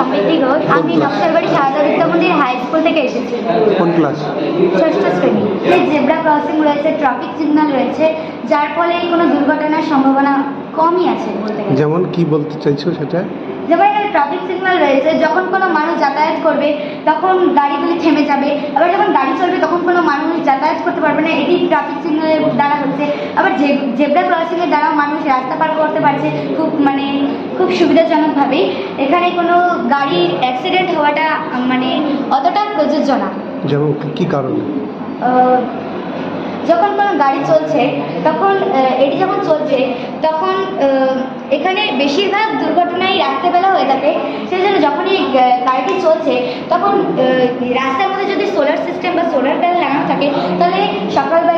সমৃদ্ধি ঘোষ আমি? নকশালবাড়ি সারদা বিদ্যা মন্দির হাই স্কুল থেকে এসেছি। কোন ক্লাস ষষ্ঠ শ্রেণি। এই জেব্রা ক্রসিং রয়েছে ট্রাফিক সিগন্যাল রয়েছে যার ফলে কোনো দুর্ঘটনার সম্ভাবনা কমই আছে বলতে গেলে। যেমন কি বলতে চাইছো সেটা? যেমন এখানে ট্রাফিক সিগন্যাল রয়েছে যখন কোনো মানুষ যাতায়াত করবে তখন গাড়িগুলি থেমে যাবে। আবার যখন গাড়ি চলবে তখন কোনো মানুষ যাতায়াত করতে পারবে না এটি ট্রাফিক সিগন্যালের দ্বারা হচ্ছে। আবার জেব্রা ক্রসিংয়ের দ্বারা মানুষ রাস্তা পার করতে পারছে খুব মানে খুব সুবিধাজনকভাবেই এখানে কোনো গাড়ির অ্যাক্সিডেন্ট হওয়াটা মানে অতটা প্রযোজ্য না। যেমন কি- কারণে? যখন কোনো গাড়ি চলছে, তখন এটি যখন চলছে, তখন এখানে বেশিরভাগ দুর্ঘটনাই রাত্রেবেলা হয়ে থাকে। সেই জন্য যখনই গাড়িটি চলছে, তখন রাস্তার মধ্যে যদি সোলার সিস্টেম বা সোলার প্যানেল লাগানো থাকে, তাহলে সকালবেলা তারা স-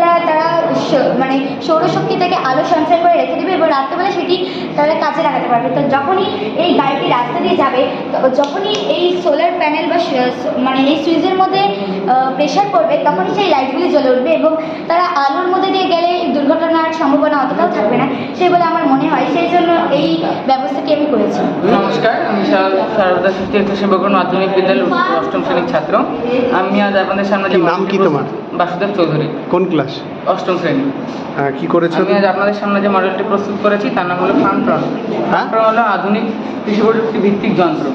মানে সৌরশক্তি থেকে আলো সঞ্চয় করে রেখে দেবে এবং রাত্রেবেলা সেটি তারা কাজে লাগাতে পারবে। তো যখনই এই গাড়িটি রাস্তা দিয়ে যাবে যখনই এই সোলার প্যানেল বা মানে এই সুইচের মধ্যে প্রেশার পড়বে তখনই সেই লাইটগুলি জ্বলে উঠবে এবং তারা আলোর মধ্যে দিয়ে গেলে দুর্ঘটনার সম্ভাবনা অতটাও থাকবে না। সেই বলে আমার মনে হয় সেই জন্য এই ব্যবস্থাটি আমি করেছি। নমস্কার আমি শারদা তীর্থ মাধ্যমিক বিদ্যালয়ের অষ্টম শ্রেণির ছাত্র। আমি আজ আপনাদের সামনে নাম কি তোমার? বাসুদেব চৌধুরী। কোন ক্লাস? অষ্টম শ্রেণি। কি করেছেন আমি আজ আপনাদের সামনে যে মডেলটি প্রস্তুত করেছি তার নাম হলো ফার্মট্রন হ্যাঁ? ফার্মট্রন হলো আধুনিক কৃষি প্রযুক্তি ভিত্তিক যন্ত্র।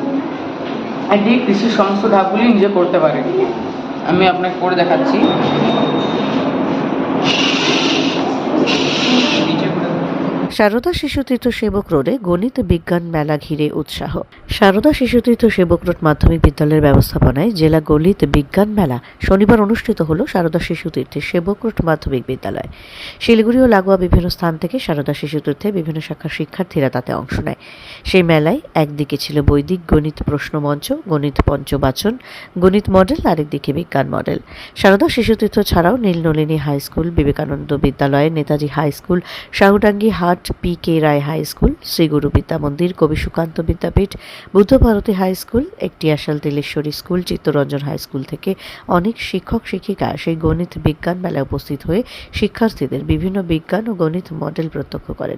এটি কৃষির সমস্ত ধাপগুলি নিজে করতে পারে। আমি আপনাকে করে দেখাচ্ছি। সারদা শিশুতীর্থ সেবক রোডে গণিত বিজ্ঞান মেলা ঘিরে উৎসাহ। সারদা শিশুতীর্থ সেবক রোড মাধ্যমিক বিদ্যালয়ের ব্যবস্থাপনায় জেলা গণিত বিজ্ঞান মেলা শনিবার অনুষ্ঠিত হল সারদা শিশুতীর্থের সেবক রোড মাধ্যমিক বিদ্যালয়। শিলিগুড়ি ও লাগোয়া বিভিন্ন স্থান থেকে সারদা শিশুতীর্থে বিভিন্ন শাখার শিক্ষার্থীরা তাতে অংশ নেয়। সেই মেলায় একদিকে ছিল বৈদিক গণিত প্রশ্নমঞ্চ গণিত পঞ্চবাচন, গণিত মডেল, আরেকদিকে বিজ্ঞান মডেল। সারদা শিশুতীর্থ ছাড়াও নীলনলিনী হাই স্কুল, বিবেকানন্দ বিদ্যালয় Netaji high school, Shahudangi Hat P K Roy high school Shriguru Vidya Mandir Kabi Sukanta Vidyapith Buddhabharati high school একটি Ashal Tileshwari school Chittaranjan high school থেকে অনেক শিক্ষক শিক্ষিকা সেই গণিত বিজ্ঞান মেলায় উপস্থিত হয়ে শিক্ষার্থীদের বিভিন্ন বিজ্ঞান ও গণিত মডেল প্রত্যক্ষ করেন।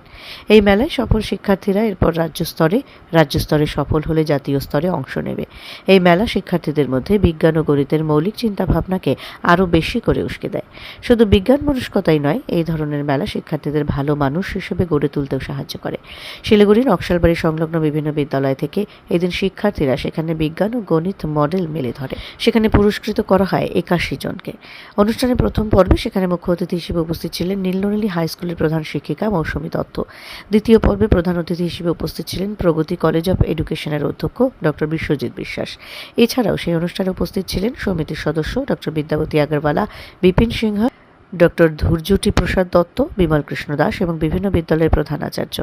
এই মেলায় সফল শিক্ষার্থীরা এরপর রাজ্য স্তরে রাজ্য স্তরে সফল হলে জাতীয় স্তরে অংশ নেবে। এই মেলা শিক্ষার্থীদের মধ্যে বিজ্ঞান ও গণিতের মৌলিক চিন্তাভাবনাকে আরও বেশি করে উস্কে দেয়। শুধু বিজ্ঞান মনস্কতাই নয়, এই ধরনের মেলা শিক্ষার্থীদের ভালো মানুষ হিসেবে গড়ে তুলতেও সাহায্য করে। শিলিগুড়ির নকশালবাড়ি সংলগ্ন বিভিন্ন বিদ্যালয় থেকে এদিন শিক্ষার্থীরা সেখানে বিজ্ঞান ও গণিত মডেল মেলে ধরে। সেখানে পুরস্কৃত করা হয় একাশি জনকে। অনুষ্ঠানের প্রথম পর্বে সেখানে মুখ্য অতিথি হিসেবে উপস্থিত ছিলেন নীলনলিনী হাই স্কুলের প্রধান শিক্ষিকা মৌসুমী দত্ত। দ্বিতীয় পর্বে প্রধান অতিথি হিসেবে উপস্থিত ছিলেন প্রগতি কলেজ অফ এডুকেশনের অধ্যক্ষ ডক্টর বিশ্বজিৎ বিশ্বাস। এছাড়াও সেই অনুষ্ঠানে উপস্থিত ছিলেন সমিতির সদস্য ডক্টর বিদ্যাবতী আগরওয়ালা, বিপিন সিংহ ডক্টর ধূর্যটি প্রসাদ দত্ত, বিমল কৃষ্ণ দাস এবং বিভিন্ন বিদ্যালয়ের প্রধান আচার্য।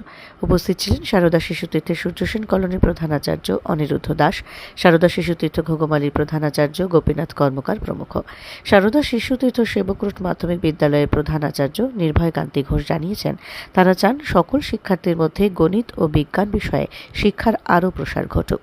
উপস্থিত ছিলেন সারদা শিশুতীর্থের সূর্যসেন কলোনির প্রধান আচার্য অনিরুদ্ধ দাস, সারদা শিশুতীর্থ ঘোগমালির প্রধান আচার্য গোপীনাথ কর্মকার প্রমুখ। সারদা শিশুতীর্থ সেবকরোড মাধ্যমিক বিদ্যালয়ের প্রধান আচার্য নির্ভয় কান্তি ঘোষ জানিয়েছেন, তারা চান সকল শিক্ষার্থীর মধ্যে গণিত ও বিজ্ঞান বিষয়ে শিক্ষার আরও প্রসার ঘটুক।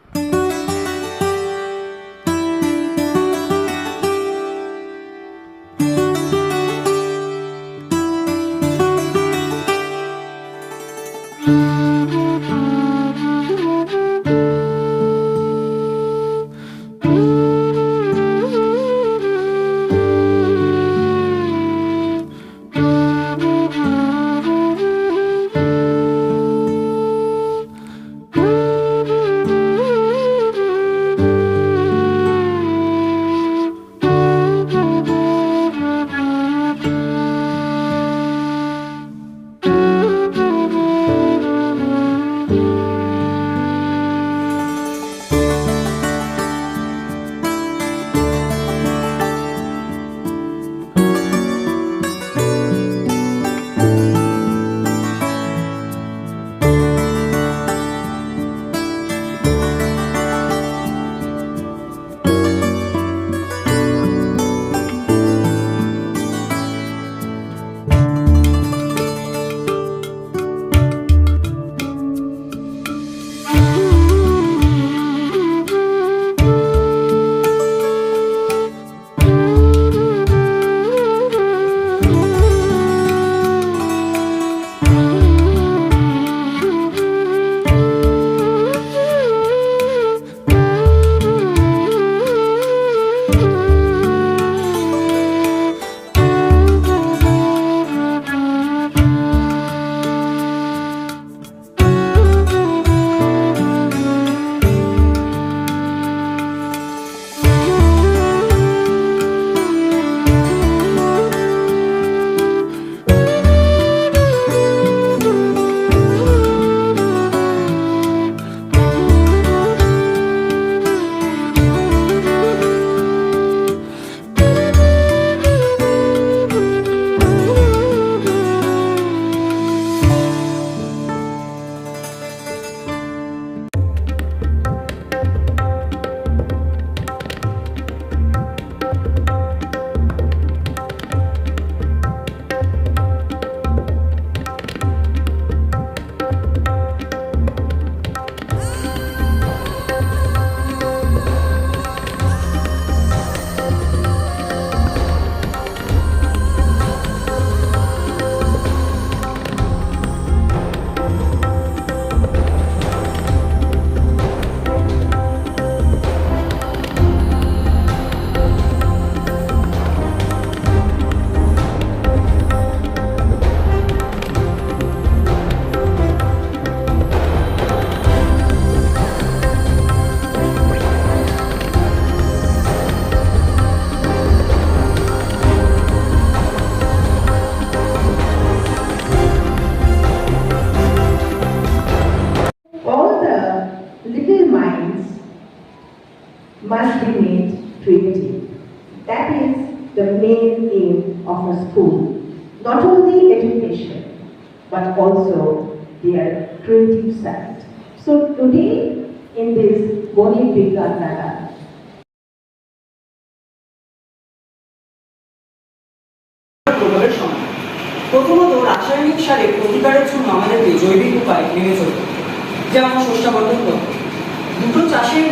2020. That is the main aim of a school. Not only education, but also their creative side. So today, in this Boni Biganala, প্রথমত রাসায়নিক সারে প্রতিকারের জন্য আমাদেরকে জৈবিক উপায় যেমন দুটো চাষের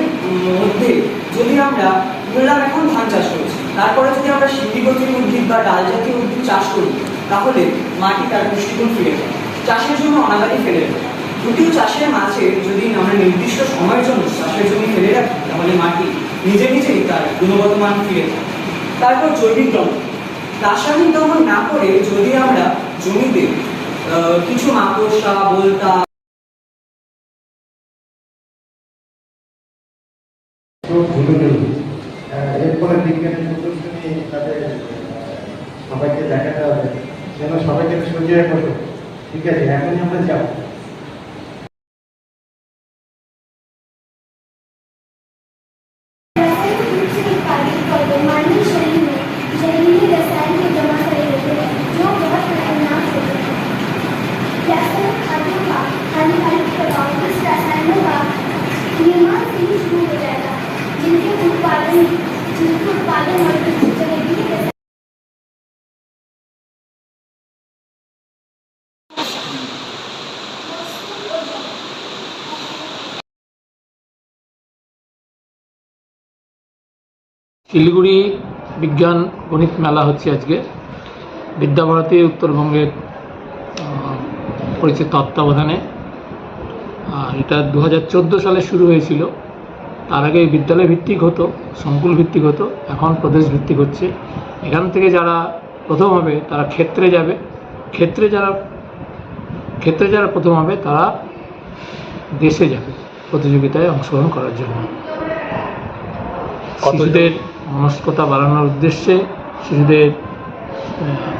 মধ্যে যদি আমরা ধরলাম এখন ধান চাষ করছি, তারপরে যদি আমরা সিন্ডিগতির উদ্ভিদ বা ডাল জাতীয় উদ্ভিদ চাষ করি, তাহলে মাটি তার পুষ্টিগুণ ফিরে যায়। চাষের জন্য অনাগারি ফেলে দেয়। দুটি চাষের মাঝে যদি আমরা নির্দিষ্ট সময়ের জন্য চাষের জমি ফেলে রাখি, তাহলে মাটি নিজে নিজেই তার গুণগত মান ফিরে যায়। তারপর জৈবিক দমন। রাসায়নিক দমন না করে যদি আমরা জমিতে কিছু মাকড়সা, বলতা ভুলে গেল। এরপরে বিজ্ঞানের প্রদর্শনী তাদের সবাইকে দেখাতে হবে। যেন সবাইকে সজিয়ে করো। ঠিক আছে, এখনই আমরা যাব। শিলিগুড়ি বিজ্ঞান গণিত মেলা হচ্ছে আজকে। বিদ্যাভারতী উত্তরবঙ্গের পরিচিত তত্ত্বাবধানে। আর এটা দু হাজার চোদ্দ সালে শুরু হয়েছিল। তার আগে বিদ্যালয় ভিত্তিক হতো সংকুল ভিত্তিক হতো এখন প্রদেশ ভিত্তিক হচ্ছে। এখান থেকে যারা প্রথম হবে তারা ক্ষেত্রে যাবে। ক্ষেত্রে যারা ক্ষেত্রে যারা প্রথম হবে তারা দেশে যাবে প্রতিযোগিতায় অংশগ্রহণ করার জন্য। শিশুদের মনস্কতা বাড়ানোর উদ্দেশ্যে শিশুদের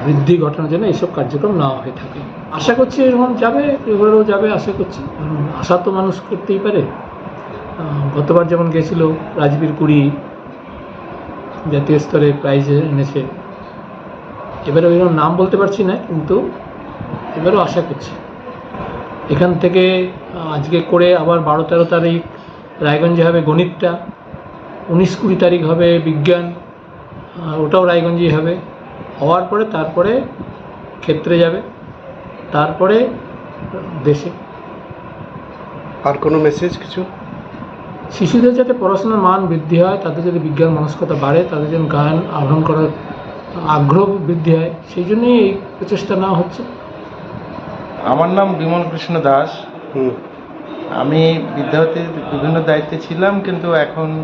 বৃদ্ধি ঘটানোর জন্য এইসব কার্যক্রম নেওয়া হয়ে থাকে। আশা করছি এরকম যাবে, এবারেও যাবে, আশা করছি। আশা তো মানুষ করতেই পারে। গতবার যেমন গেছিল রাজবীর কুড়ি, জাতীয় স্তরে প্রাইজ এনেছে। এবারে ওইরকম নাম বলতে পারছি না, কিন্তু এবারেও আশা করছি। এখান থেকে আজকে করে আবার বারো তেরো তারিখ রায়গঞ্জে হবে গণিতটা। উনিশ কুড়ি তারিখ হবে বিজ্ঞান আর ওটাও রায়গঞ্জেই হবে। হওয়ার পরে তারপরে ক্ষেত্রে যাবে তারপরে দেশে। আর কোনো মেসেজ কিছু? শিশুদের যাতে পড়াশোনার মান বৃদ্ধি হয় তাদের যদি বিজ্ঞান মনস্কতা বাড়ে তাদের যেন গান আহরণ করার আগ্রহ বৃদ্ধি হয় সেই জন্যই এই প্রচেষ্টা নেওয়া হচ্ছে। আমার নাম বিমল কৃষ্ণ দাস। আমি বিদ্যার্থীর বিভিন্ন দায়িত্বে ছিলাম কিন্তু এখন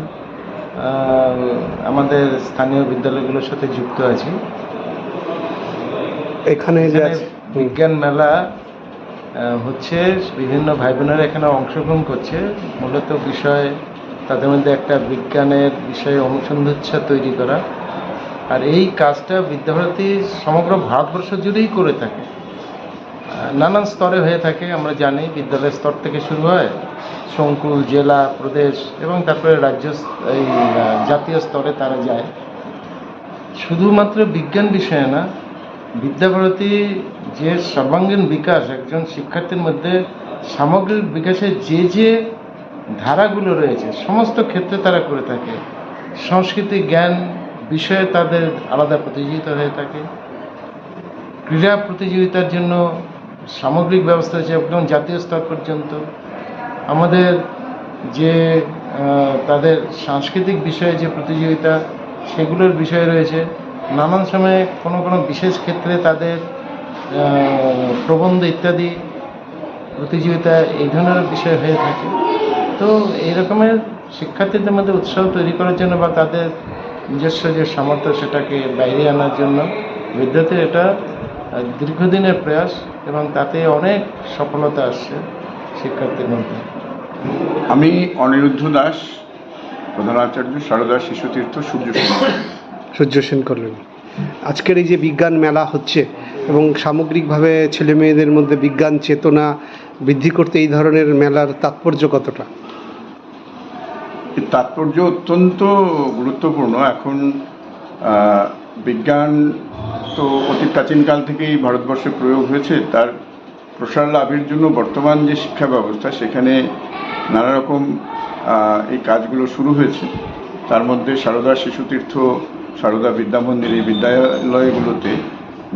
আমাদের স্থানীয় বিদ্যালয়গুলোর সাথে যুক্ত আছি। এখানে যে বিজ্ঞান মেলা হচ্ছে বিভিন্ন ভাই বোনেরা এখানে অংশগ্রহণ করছে। মূলত বিষয় তাদের মধ্যে একটা বিজ্ঞানের বিষয়ে অনুসন্ধাচ্ছা তৈরি করা। আর এই কাজটা বিদ্যাভারতী সমগ্র ভারতবর্ষ জুড়েই করে থাকে। নানান স্তরে হয়ে থাকে আমরা জানি বিদ্যালয়ের স্তর থেকে শুরু হয়। সংকুল জেলা প্রদেশ এবং তারপরে রাজ্য এই জাতীয় স্তরে তারা যায়। শুধুমাত্র বিজ্ঞান বিষয়ে না, বিদ্যাভারতী যে সর্বাঙ্গীন বিকাশ একজন শিক্ষার্থীর মধ্যে সামগ্রিক বিকাশের যে যে ধারাগুলো রয়েছে, সমস্ত ক্ষেত্রে তারা করে থাকে। সংস্কৃতি, জ্ঞান বিষয়ে তাদের আলাদা প্রতিযোগিতা হয়ে থাকে। ক্রীড়া প্রতিযোগিতার জন্য সামগ্রিক ব্যবস্থা আছে একদম জাতীয় স্তর পর্যন্ত। আমাদের যে তাদের সাংস্কৃতিক বিষয়ে যে প্রতিযোগিতা, সেগুলোর বিষয় রয়েছে। নানান সময়ে কোনো কোনো বিশেষ ক্ষেত্রে তাদের প্রবন্ধ ইত্যাদি, প্রতিযোগিতা এই ধরনের বিষয় হয়ে থাকে। তো এই রকমের শিক্ষার্থীদের মধ্যে উৎসাহ তৈরি করার জন্য বা তাদের নিজস্ব যে সামর্থ্য সেটাকে বাইরে আনার জন্য বিদ্যার্থীর এটা দীর্ঘদিনের প্রয়াস এবং তাতে অনেক সফলতা আসছে। শিক্ষার্থীর মধ্যে? আমি অনিরুদ্ধ দাস প্রধানাচার্য সারদা শিশুতীর্থ সূর্য সূর্য সেন করলেন আজকের এই যে বিজ্ঞান মেলা হচ্ছে এবং সামগ্রিকভাবে ছেলে মেয়েদের মধ্যে বিজ্ঞান চেতনা বৃদ্ধি করতে এই ধরনের মেলার তাৎপর্য কতটা? এর তাৎপর্য অত্যন্ত গুরুত্বপূর্ণ। এখন বিজ্ঞান তো অতি প্রাচীনকাল থেকেই ভারতবর্ষে প্রয়োগ হয়েছে। তার প্রসার লাভের জন্য বর্তমান যে শিক্ষা ব্যবস্থা, সেখানে নানা রকম এই কাজগুলো শুরু হয়েছে। তার মধ্যে সারদা শিশুতীর্থ সারদা বিদ্যামন্দির এই বিদ্যালয়গুলোতে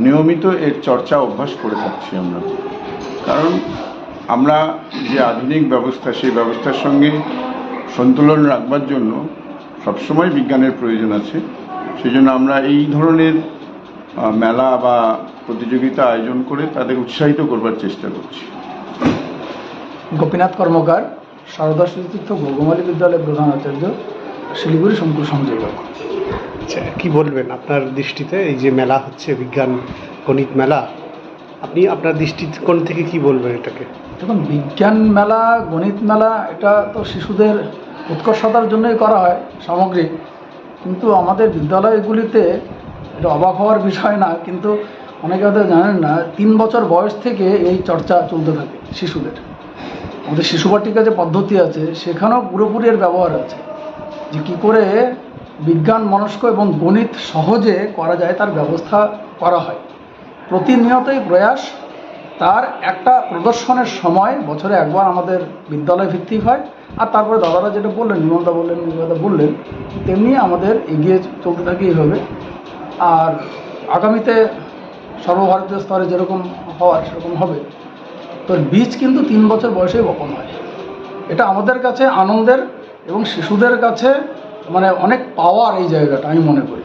নিয়মিত এর চর্চা অভ্যাস করে থাকছি আমরা। কারণ আমরা যে আধুনিক ব্যবস্থা, সেই ব্যবস্থার সঙ্গে সন্তুলন রাখবার জন্য সবসময় বিজ্ঞানের প্রয়োজন আছে। সেই জন্য আমরা এই ধরনের মেলা বা প্রতিযোগিতা আয়োজন করে তাদের উৎসাহিত করবার চেষ্টা করছি। গোপীনাথ কর্মকার সারদা শিশুতীর্থ গৌগমালী বিদ্যালয়ের প্রধান আচার্য শিলিগুড়ি শঙ্কুর সংযোগ আচ্ছা কি বলবেন আপনার দৃষ্টিতে? এই যে মেলা হচ্ছে বিজ্ঞান গণিত মেলা আপনি আপনার দৃষ্টিকোণ থেকে কি বলবেন এটাকে? দেখুন বিজ্ঞান মেলা গণিত মেলা এটা তো শিশুদের উৎকর্ষতার জন্যই করা হয় সামগ্রিক। কিন্তু আমাদের বিদ্যালয়গুলিতে এটা অবাক হওয়ার বিষয় না কিন্তু অনেকে হয়তো জানেন না, তিন বছর বয়স থেকে এই চর্চা চলতে থাকে শিশুদের। আমাদের শিশুবাটিকা যে পদ্ধতি আছে, সেখানেও পুরোপুরি এর ব্যবহার আছে। যে কী করে বিজ্ঞান, মনস্ক এবং গণিত সহজে করা যায়, তার ব্যবস্থা করা হয়। প্রতিনিয়তই প্রয়াস, তার একটা প্রদর্শনের সময় বছরে একবার আমাদের বিদ্যালয় ভিত্তিক হয়, আর তারপরে দাদারা যেটা বললেন, নিমন্তা বললেন নিবেদা বললেন, তেমনি আমাদের এগিয়ে চলতে থাকে এইভাবে। আর আগামীতে সর্বভারতীয় স্তরে যেরকম হওয়ার, সেরকম হবে। তো বীজ কিন্তু তিন বছর বয়সেই বপন হয়। এটা আমাদের কাছে আনন্দের এবং শিশুদের কাছে মানে অনেক পাওয়ার এই জায়গাটা, আমি মনে করি।